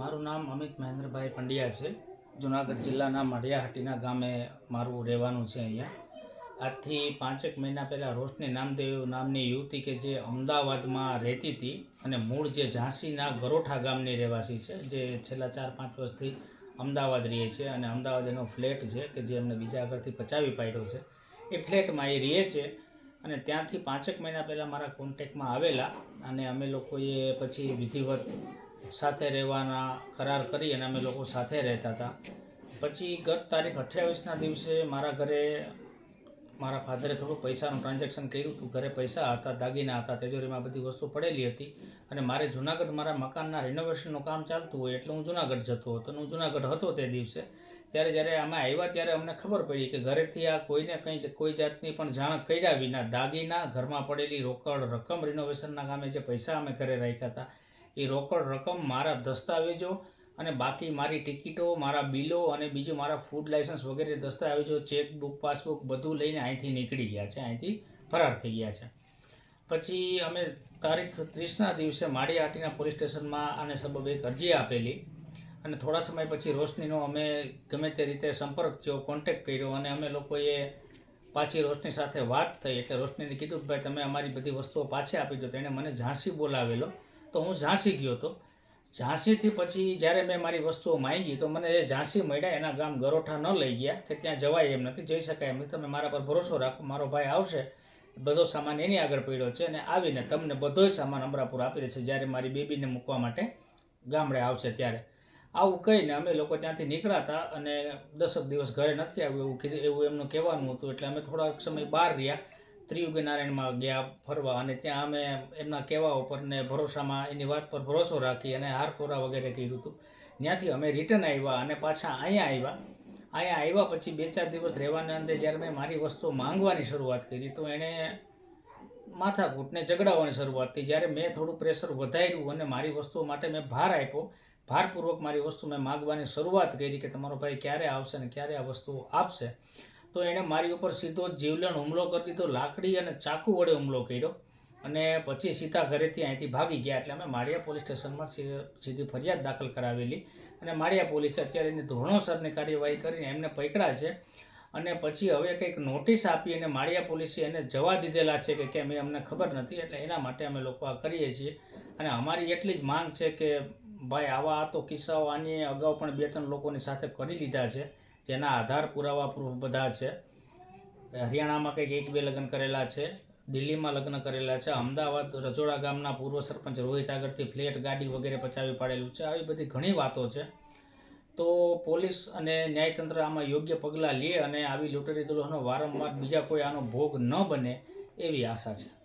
મારું નામ અમિત મહેન્દ્રભાઈ પંડ્યા છે. જુનાગઢ જિલ્લાના મઢિયાહાટીના ગામે મારું રહેવાનું છે અહીંયા. આજથી પાંચેક મહિના પહેલાં રોશની નામદેવ નામની યુવતી કે જે અમદાવાદમાં રહેતી હતી અને મૂળ જે ઝાંસીના ગરોઠા ગામની રહેવાસી છે, જે છેલ્લા ચાર પાંચ વર્ષથી અમદાવાદ રહે છે અને અમદાવાદ એનો ફ્લેટ છે કે જે એમને બીજા આગળથી પચાવી પાડ્યો છે. એ ફ્લેટમાં એ રહે છે અને ત્યાંથી પાંચેક મહિના પહેલાં મારા કોન્ટેક્ટમાં આવેલા અને અમે લોકોએ પછી વિધિવત સાથે રહેવાના કરાર કરી અને અમે લોકો સાથે રહેતા હતા. પછી ગત તારીખ અઠ્યાવીસના દિવસે મારા ઘરે મારા ફાધરે થોડું પૈસાનું ટ્રાન્ઝેક્શન કર્યું હતું. ઘરે પૈસા હતા, દાગીના હતા, તેજોરીમાં બધી વસ્તુ પડેલી હતી અને મારે જુનાગઢ મારા મકાનના રિનોવેશનનું કામ ચાલતું હોય એટલે હું જુનાગઢ જતો હતો હું જુનાગઢ હતો તે દિવસે. ત્યારે જ્યારે અમે આવ્યા ત્યારે અમને ખબર પડી કે ઘરેથી આ કોઈને કંઈ કોઈ જાતની પણ જાણ કર્યા વિના દાગીના, ઘરમાં પડેલી રોકડ, રકમ રિનોવેશનના કામે જે પૈસા અમે ઘરે રાખ્યા હતા એ રોકડ રકમ મારા દસ્તાવેજો અને બાકી મારી ટિકિટો, મારા બિલો અને બીજું મારા ફૂડ લાઇસન્સ વગેરે દસ્તાવેજો ચેકબુક પાસબુક બધું લઈને અહીંથી નીકળી ગયા છે. અહીંથી ફરાર થઈ ગયા છે. પછી અમે તારીખ ત્રીસના દિવસે માળીહાટીના પોલીસ સ્ટેશનમાં આને સબબે એક અરજી આપેલી અને થોડા સમય પછી રોશનીનો અમે ગમે તે રીતે સંપર્ક થયો કોન્ટેક્ટ કર્યો અને અમે લોકોએ પાછી રોશની સાથે વાત થઈ એટલે રોશનીને કીધું કે ભાઈ, તમે અમારી બધી વસ્તુઓ પાછી આપી દો. તેણે મને ઝાંસી બોલાવેલો તો હું ઝાંસી ગયો હતો. ઝાંસીથી પછી જ્યારે મેં મારી વસ્તુઓ માંગી તો મને એ ઝાંસી મળ્યા એના ગામ ગરોઠા ન લઈ ગયા કે ત્યાં જવાય એમ નથી, જઈ શકાય એમ નથી. તમે મારા પર ભરોસો રાખો, મારો ભાઈ આવશે, બધો સામાન એની આગળ પડ્યો છે અને આવીને તમને બધોય સામાન અમરાપુર આપી દેશે જ્યારે મારી બેબીને મૂકવા માટે ગામડે આવશે ત્યારે. આવું કહીને અમે લોકો ત્યાંથી નીકળ્યા હતા અને દસક દિવસ ઘરે નથી આવ્યું એવું કીધું, એવું એમનું કહેવાનું હતું. એટલે અમે થોડાક સમય બહાર રહ્યા ત્રિયુગી નારાયણમાં ગયા ફરવા અને ત્યાં અમે એમના કહેવા ઉપર ને ભરોસામાં એની વાત પર ભરોસો રાખી અને હારતોરા વગેરે કર્યું હતું. ત્યાંથી અમે રિટર્ન આવ્યા અને પાછા અહીંયા આવ્યા. અહીંયા આવ્યા પછી બે ચાર દિવસ રહેવાના અંતે જ્યારે મેં મારી વસ્તુ માંગવાની શરૂઆત કરી તો એણે માથાકૂટને ઝઘડાવવાની શરૂઆત થઈ. જ્યારે મેં થોડું પ્રેશર વધાર્યું અને મારી વસ્તુઓ માટે મેં ભાર આપ્યો, ભારપૂર્વક મારી વસ્તુ મેં માગવાની શરૂઆત કરી કે તમારો ભાઈ ક્યારે આવશે અને ક્યારે આ વસ્તુઓ આપશે. તો એણે મારી ઉપર સીધો જીવલેણ હુમલો કરી દીધો, લાકડી અને ચાકુ વડે હુમલો કર્યો. અને પછી સીધા ઘરેથી અહીંથી ભાગી ગયા એટલે અમે માળિયા પોલીસ સ્ટેશનમાં સીધી ફરિયાદ દાખલ કરાવેલી. અને માળિયા પોલીસે અત્યારે એની ધોરણોસરની કાર્યવાહી કરીને એમને પકડ્યા છે. અને પછી હવે કંઈક નોટિસ આપી અને માળિયા પોલીસે એને જવા દીધેલા છે કે કેમ એ અમને ખબર નથી, એટલે એના માટે અમે લોકો આ કરીએ છીએ. અને અમારી એટલી જ માંગ છે કે, ભાઈ, આવા તો કિસ્સાઓ આની અગાઉ પણ બે ત્રણ લોકોની સાથે કરી લીધા છે. જેના આધાર પુરાવા પ્રૂફ બધા છે. હરિયાણામાં કંઈક એક બે લગ્ન કરેલા છે, દિલ્હીમાં લગ્ન કરેલા છે, અમદાવાદ, રજોડા ગામના પૂર્વ સરપંચ રોહિત આગળથી ફ્લેટ, ગાડી વગેરે પચાવી પાડેલું છે. આવી બધી ઘણી વાતો છે. તો પોલીસ અને ન્યાયતંત્ર આમાં યોગ્ય પગલાં લે અને આવી લૂંટરી દુલ્હનો વારંવાર બીજા કોઈ આનો ભોગ ન બને એવી આશા છે.